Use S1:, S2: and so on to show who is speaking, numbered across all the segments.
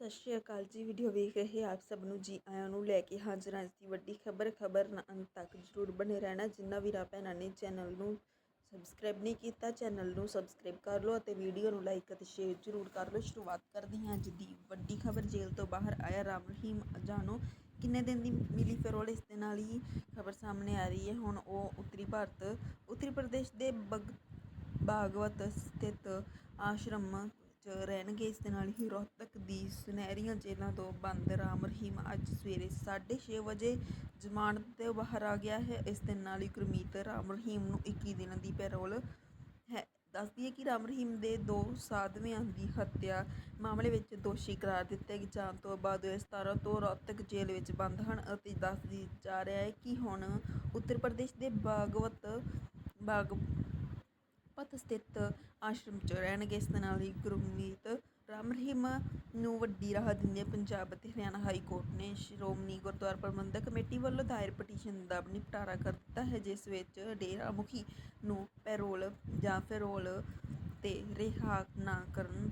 S1: ਸਤਿ ਸ਼੍ਰੀ ਅਕਾਲ ਜੀ। ਵੀਡੀਓ ਵੇਖ ਰਹੇ ਆਪ ਸਭ ਨੂੰ ਜੀ ਆਇਆਂ ਨੂੰ ਲੈ ਕੇ ਹਾਜ਼ਰ ਹਾਂ। ਅੱਜ ਦੀ ਵੱਡੀ ਖਬਰ ਖਬਰ ਨਾਲ ਅੰਤ ਤੱਕ ਜਰੂਰ ਬਣੇ ਰਹਿਣਾ। ਜਿੰਨਾ ਵੀਰਾ ਭੈਣਾਂ ਨੇ ਚੈਨਲ ਨੂੰ ਸਬਸਕ੍ਰਾਈਬ ਨਹੀਂ ਕੀਤਾ, ਚੈਨਲ ਨੂੰ ਸਬਸਕ੍ਰਾਈਬ ਕਰ ਲਓ ਅਤੇ ਵੀਡੀਓ ਨੂੰ ਲਾਈਕ ਅਤੇ ਸ਼ੇਅਰ ਜਰੂਰ ਕਰ ਲਓ। ਸ਼ੁਰੂਆਤ ਕਰਦੇ ਹਾਂ ਅੱਜ ਦੀ ਵੱਡੀ ਖਬਰ। ਜੇਲ੍ਹ ਤੋਂ ਬਾਹਰ ਆਇਆ ਰਾਮ ਰਹੀਮ। ਜਾਨੋ ਕਿੰਨੇ ਦਿਨ ਦੀ ਮਿਲੀ ਫਿਰੋਲ। ਇਸ ਦੇ ਨਾਲ ਹੀ ਖਬਰ ਸਾਹਮਣੇ ਆ ਰਹੀ ਹੈ। ਹੁਣ ਉਹ ਉੱਤਰੀ ਭਾਰਤ, ਉੱਤਰੀ ਪ੍ਰਦੇਸ਼ ਦੇ ਬਗ ਭਾਗਵਤ ਸਥਿਤ ਆਸ਼ਰਮ ਚ ਰਹਿਣਗੇ। ਇਸ ਦੇ ਨਾਲ ਹੀ ਰੋਹਤਕ ਦੀ ਸੁਨਹਿਰੀਆਂ ਜੇਲ੍ਹਾਂ ਤੋਂ ਬੰਦ ਰਾਮ ਰਹੀਮ ਅੱਜ ਸਵੇਰੇ 6:30 ਵਜੇ ਜ਼ਮਾਨਤ ਤੇ ਬਾਹਰ ਆ ਗਿਆ ਹੈ। ਇਸ ਦੇ ਨਾਲ ਹੀ ਗੁਰਮੀਤ ਰਾਮ ਰਹੀਮ ਨੂੰ 21 ਦਿਨਾਂ ਦੀ ਪੈਰੋਲ ਹੈ। ਦੱਸਦੀ ਹੈ ਕਿ ਰਾਮ ਰਹੀਮ ਦੇ ਦੋ ਸਾਧਵਿਆਂ ਦੀ ਹੱਤਿਆ ਮਾਮਲੇ ਵਿੱਚ ਦੋਸ਼ੀ ਕਰਾਰ ਦਿੱਤੇ ਜਾਣ ਤੋਂ ਬਾਅਦ ਉਹ 17 ਤੋਂ ਰੋਹਤਕ ਜੇਲ੍ਹ ਵਿੱਚ ਬੰਦ ਹਨ ਅਤੇ ਦੱਸਦੀ ਜਾ ਰਿਹਾ ਹੈ ਕਿ ਹੁਣ ਉੱਤਰ ਪ੍ਰਦੇਸ਼ ਦੇ ਬਾਗਵਤ ਬਾਗ ਪਤ ਸਥਿਤ ਆਸ਼ਰਮ ਚ ਰਹਿਣਗੇ ਇਸ ਦੇ ਨਾਲ ਹੀ ਗੁਰਮੀਤ ਰਾਮ ਰਹੀਮ ਨੂੰ ਵੱਡੀ ਰਾਹਤ ਦਿੰਦੇ ਪੰਜਾਬ ਅਤੇ ਹਰਿਆਣਾ ਹਾਈ ਕੋਰਟ ਨੇ ਸ਼੍ਰੋਮਣੀ ਗੁਰਦੁਆਰਾ ਪ੍ਰਬੰਧਕ ਕਮੇਟੀ ਵੱਲੋਂ ਦਾਇਰ ਪਟੀਸ਼ਨ ਦਾ ਨਿਪਟਾਰਾ ਕਰ ਦਿੱਤਾ ਹੈ, ਜਿਸ ਵਿੱਚ ਡੇਰਾ ਮੁਖੀ ਨੂੰ ਪੈਰੋਲ ਜਾਂ ਫਿਰੋਲ ਤੇ ਰਿਹਾ ਨਾ ਕਰਨ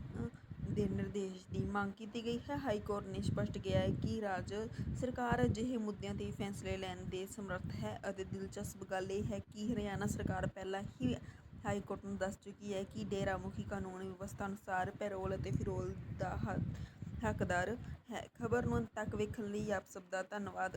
S1: ਦੇ ਨਿਰਦੇਸ਼ ਦੀ ਮੰਗ ਕੀਤੀ ਗਈ ਹੈ। ਹਾਈ ਕੋਰਟ ਨੇ ਸਪਸ਼ਟ ਕਿਹਾ ਹੈ ਕਿ ਰਾਜ ਸਰਕਾਰ ਅਜਿਹੇ ਮੁੱਦਿਆਂ ਤੇ ਫੈਸਲੇ ਲੈਣ ਦੇ ਸਮਰੱਥ ਹੈ ਅਤੇ ਦਿਲਚਸਪ ਗੱਲ ਇਹ ਹੈ ਕਿ ਹਰਿਆਣਾ ਸਰਕਾਰ ਪਹਿਲਾਂ ਹੀ ਹਾਈ ਕੋਰਟ ਨੂੰ ਦੱਸ ਚੁੱਕੀ ਹੈ ਕਿ ਡੇਰਾ ਮੁਖੀ ਕਾਨੂੰਨ ਵਿਵਸਥਾ ਅਨੁਸਾਰ ਪੈਰੋਲ ਅਤੇ ਫਿਰੋਲ ਦਾ ਹੱਕ- ਹੱਕਦਾਰ ਹੈ। ਖਬਰ ਨੂੰ ਅੰਤ ਤੱਕ ਵੇਖਣ ਲਈ ਆਪ ਸਭ ਦਾ ਧੰਨਵਾਦ।